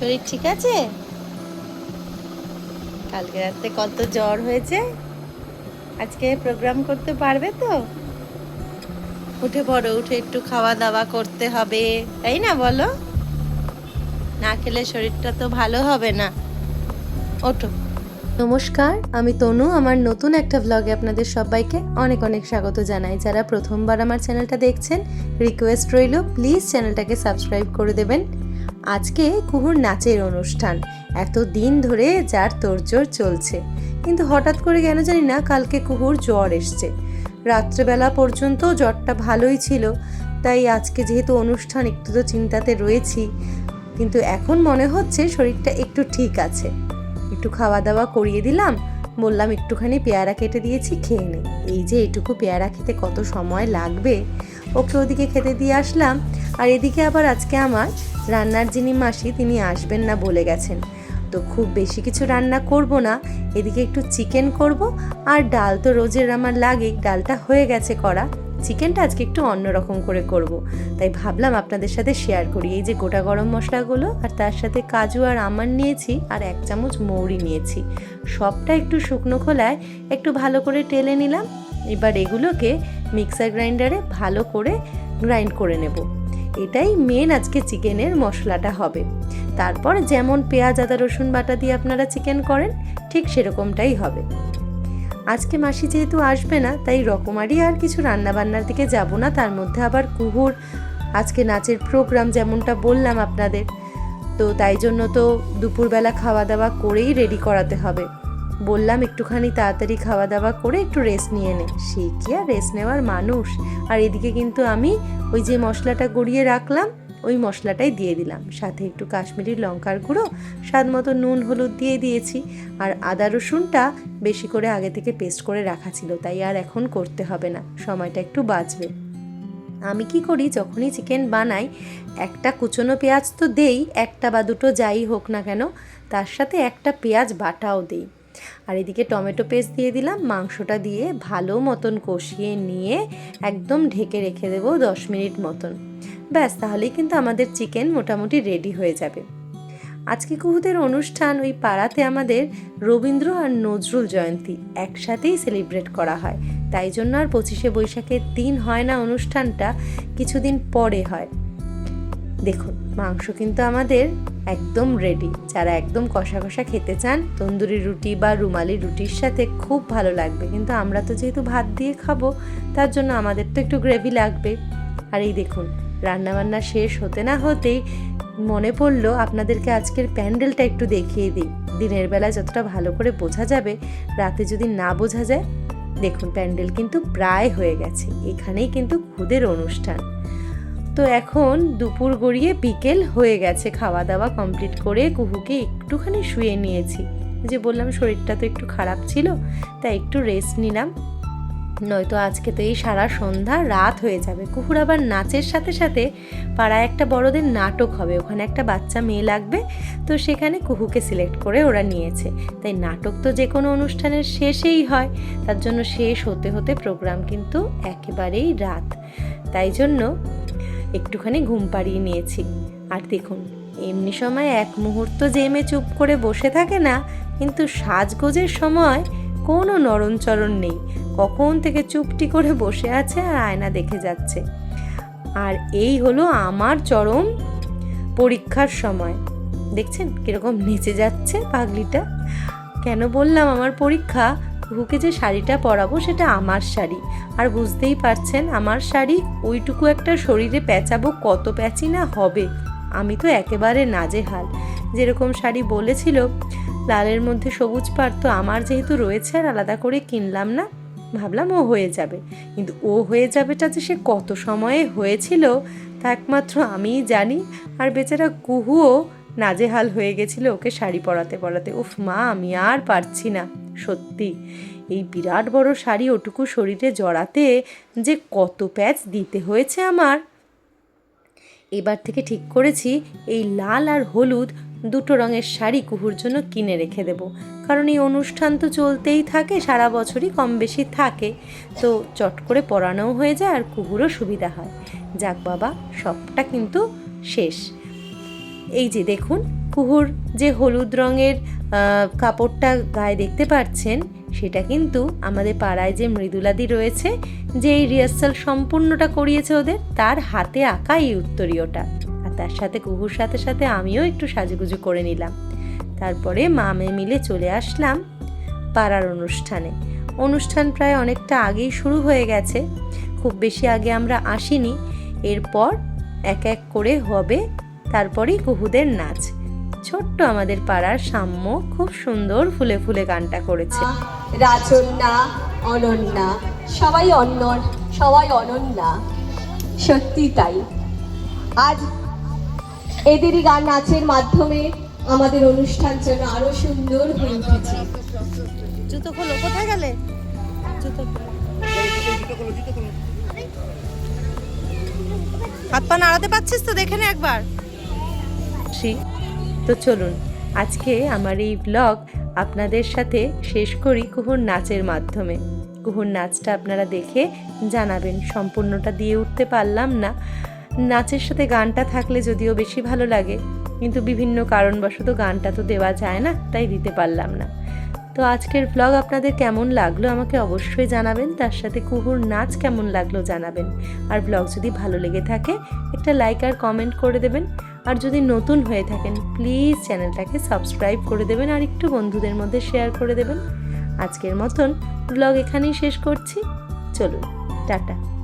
শরীর ঠিক আছে? কালকে রাতে কত জ্বর হয়েছে? আজকে প্রোগ্রাম করতে পারবে তো? উঠে পড়ো, উঠে একটু খাওয়া দাওয়া করতে হবে, তাই না বলো? না খেলে শরীরটা তো ভালো হবে না। ওঠো। নমস্কার, আমি তনু, আমার নতুন একটা ভ্লগে আপনাদের সবাইকে অনেক অনেক স্বাগত জানাই। যারা প্রথমবার আমার চ্যানেলটা দেখছেন রিকোয়েস্ট রইল প্লিজ চ্যানেলটাকে সাবস্ক্রাইব করে দেবেন। আজকে কুহুর নাচের অনুষ্ঠান। এত দিন ধরে যার তোড়জোড় চলছে। কিন্তু হঠাৎ করে কেন জানি না কালকে কুহুর জ্বর এসছে। রাত্রেবেলা পর্যন্ত জ্বরটা ভালোই ছিল। তাই আজকে যেহেতু অনুষ্ঠান, একটু তো চিন্তাতে রয়েছি। কিন্তু এখন মনে হচ্ছে শরীরটা একটু ঠিক আছে। একটু খাওয়া দাওয়া করিয়ে দিলাম। বললাম, একটুখানি পেয়ারা কেটে দিয়েছি, খেয়ে নে। এই যে, এটুকু পেয়ারা খেতে কত সময় লাগবে? ওকে ওদিকে খেতে দিয়ে আসলাম। আর এদিকে আবার আজকে আমার রান্নার যিনি মাসি, তিনি আসবেন না বলে গেছেন। তো খুব বেশি কিছু রান্না করব না। এদিকে একটু চিকেন করব। আর ডাল তো রোজের আমার লাগেই, ডালটা হয়ে গেছে করা। চিকেনটা আজকে একটু অন্যরকম করে করব। তাই ভাবলাম আপনাদের সাথে শেয়ার করি। এই যে গোটা গরম মশলাগুলো, আর তার সাথে কাজু আর আমার নিয়েছি, আর এক চামচ মৌরি নিয়েছি। সবটা একটু শুকনো খোলায় একটু ভালো করে টেলে নিলাম। এবার এগুলোকে মিক্সার গ্রাইন্ডারে ভালো করে গ্রাইন্ড করে নেব। এটাই মেন আজকে চিকেনের মশলাটা হবে। তারপর যেমন পেঁয়াজ, আদা, রসুন বাটা দিয়ে আপনারা চিকেন করেন, ঠিক সেরকমটাই হবে। আজকে মাসি যেহেতু আসবে না, তাই রকমারি আর কিছু রান্নাবান্নার দিকে যাব না। তার মধ্যে আবার কুহুর, আজকে নাচের প্রোগ্রাম যেমনটা বললাম আপনাদের। তো তাই জন্য তো দুপুরবেলা খাওয়া দাওয়া করেই রেডি করাতে হবে। বললাম, একটুখানি তাড়াতাড়ি খাওয়া দাওয়া করে একটু রেস্ট নিয়ে নে। সে কি আর রেস্ট নেওয়ার মানুষ? আর এদিকে কিন্তু আমি ওই যে মশলাটা গড়িয়ে রাখলাম, ওই মশলাটাই দিয়ে দিলাম। সাথে একটু কাশ্মীরি লঙ্কার গুঁড়ো, স্বাদ মতো নুন, হলুদ দিয়ে দিয়েছি। আর আদা রসুনটা বেশি করে আগে থেকে পেস্ট করে রাখা ছিল, তাই আর এখন করতে হবে না, সময়টা একটু বাঁচবে। আমি কি করি, যখনই চিকেন বানাই, একটা কুচনো পেঁয়াজ তো দেই, একটা বা দুটো যাই হোক না কেন, তার সাথে একটা পেঁয়াজ বাটাও দেই। আর এদিকে টমেটো পেস্ট দিয়ে দিলাম, মাংসটা দিয়ে ভালো মতন কষিয়ে নিয়ে একদম ঢেকে রেখে দেবো দশ মিনিট মতন। ব্যাস, তাহলেই কিন্তু আমাদের চিকেন মোটামুটি রেডি হয়ে যাবে। আজকে কুহুদের অনুষ্ঠান ওই পাড়াতে আমাদের রবীন্দ্র আর নজরুল জয়ন্তী একসাথেই সেলিব্রেট করা হয়। তাই জন্য আর পঁচিশে বৈশাখের দিন হয় না অনুষ্ঠানটা, কিছুদিন পরে হয়। দেখুন, মাংস কিন্তু আমাদের একদম রেডি যারা একদম কষা কষা খেতে চান, তন্দুরি রুটি বা রুমালি রুটির সাথে খুব ভালো লাগবে। কিন্তু আমরা তো যেহেতু ভাত দিয়ে খাব, তার জন্য আমাদের তো একটু গ্রেভি লাগবে। আর এই দেখুন, রান্নাবান্না শেষ হতে না হতেই মনে পড়ল আপনাদেরকে আজকের প্যান্ডেলটা একটু দেখিয়ে দিই। দিনের বেলা যতটা ভালো করে বোঝা যাবে, রাতে যদি না বোঝা যায়, দেখুন প্যান্ডেল কিন্তু প্রায় হয়ে গেছে। এখানেই কিন্তু খুদের অনুষ্ঠান। তো এখন দুপুর গড়িয়ে বিকেল হয়ে গেছে। খাওয়া দাওয়া কমপ্লিট করে কুহুকে একটুখানি শুয়ে নিয়েছি। যে বললাম, শরীরটা তো একটু খারাপ ছিল, তাই একটু রেস্ট নিলাম। নয়তো আজকে তো এই সারা সন্ধ্যা রাত হয়ে যাবে। কুকুর আবার নাচের সাথে সাথে পাড়ায় একটা বড়দের নাটক হবে। ওখানে একটা বাচ্চা মেয়ে লাগবে, তো সেখানে কুহুকে সিলেক্ট করে ওরা নিয়েছে। তাই নাটক তো যে কোনো অনুষ্ঠানের শেষেই হয়, তার জন্য শেষ হতে হতে প্রোগ্রাম কিন্তু একেবারেই রাত। তাই জন্য একটুখানি ঘুম পাড়িয়ে নিয়েছি। আর দেখুন, এমনি সময় এক মুহূর্ত জেমে চুপ করে বসে থাকে না, কিন্তু সাজগোজের সময় কোনো নরণচরণ নেই। কখন থেকে চুপটি করে বসে আছে আর আয়না দেখে যাচ্ছে। আর এই হলো আমার চরম পরীক্ষার সময়। দেখছেন কীরকম নেচে যাচ্ছে পাগলিটা? কেন বললাম আমার পরীক্ষা? কুহুকে যে শাড়িটা পরাবো সেটা আমার শাড়ি। আর বুঝতেই পারছেন আমার শাড়ি ওইটুকু একটা শরীরে পেঁচাবো কত প্যাচি না হবে। আমি তো একেবারে নাজেহাল। যেরকম শাড়ি বলেছিল, লালের মধ্যে সবুজ পার তো আমার যেহেতু রয়েছে আর আলাদা করে কিনলাম না, ভাবলাম ও হয়ে যাবে। কিন্তু ও হয়ে যাবেটা যে সে কত সময়ে হয়েছিল, তা একমাত্র আমিই জানি। আর বেচারা কুহুও নাজেহাল হয়ে গেছিল ওকে শাড়ি পরাতে পরাতে। উফ মা, আমি আর পারছি না। সত্যি, এই বিরাট বড় শাড়ি ওটুকু শরীরে জড়াতে যে কত প্যাচ দিতে হয়েছে আমার। এবার থেকে ঠিক করেছি, এই লাল আর হলুদ দুটো রঙের শাড়ি কুহুর জন্য কিনে রেখে দেব। কারণ এই অনুষ্ঠান তো চলতেই থাকে, সারা বছরই কম বেশি থাকে। তো চট করে পরানোও হয়ে যায় আর কুহুরও সুবিধা হয়। যাক বাবা, সবটা কিন্তু শেষ। এই যে দেখুন, কুহুর যে হলুদ রঙের কাপড়টা গায়ে দেখতে পাচ্ছেন, সেটা কিন্তু আমাদের পাড়ায় যে মৃদুলাদি রয়েছে যে এই রিহার্সাল সম্পূর্ণটা করিয়েছে ওদের, তার হাতে আঁকা এই উত্তরীয়টা। আর তার সাথে, কুহুর সাথে সাথে আমিও একটু সাজুগুজু করে নিলাম। তারপরে মা মেয়ে মিলে চলে আসলাম পাড়ার অনুষ্ঠানে। অনুষ্ঠান প্রায় অনেকটা আগেই শুরু হয়ে গেছে। খুব বেশি আগে আমরা আসিনি। এরপর এক এক করে হবে তারপরেই কুহুদের নাচ। ছোট্ট আমাদের পাড়ার সাম্য খুব সুন্দর ফুলে ফুলে গানটা করেছে। রাজন্যা অনন্যা সবাই অন্য সবাই অনন্যা। সত্যি তাই। আজ এদেরই গান নাচের মাধ্যমে আমাদের অনুষ্ঠান যেন আরও সুন্দর হয়ে উঠেছে। জুতো খোলো কোথায় গেলে? জুতো হাত পা নাড়াতে পারছিস তো? দেখে নে একবার। তো চলুন, আজকে আমার এই ব্লগ আপনাদের সাথে শেষ করি কুহুর নাচের মাধ্যমে। কুহুর নাচটা আপনারা দেখে জানাবেন, সম্পূর্ণটা দিয়ে উঠতে পারলাম না। নাচের সাথে গানটা থাকলে যদিও বেশি ভালো লাগে, কিন্তু বিভিন্ন কারণবশত গানটা তো দেওয়া যায় না, তাই দিতে পারলাম না। তো আজকের ব্লগ আপনাদের কেমন লাগল আমাকে অবশ্যই জানাবেন। তার সাথে কুহুর নাচ কেমন লাগল জানাবেন। আর ব্লগ যদি ভালো লেগে থাকে, একটা লাইক আর কমেন্ট করে দেবেন। আর যদি নতুন হয়ে থাকেন প্লিজ চ্যানেলটাকে সাবস্ক্রাইব করে দেবেন আর একটু বন্ধুদের মধ্যে শেয়ার করে দেবেন। আজকের মতন ব্লগ এখানেই শেষ করছি। চলুন, টাটা।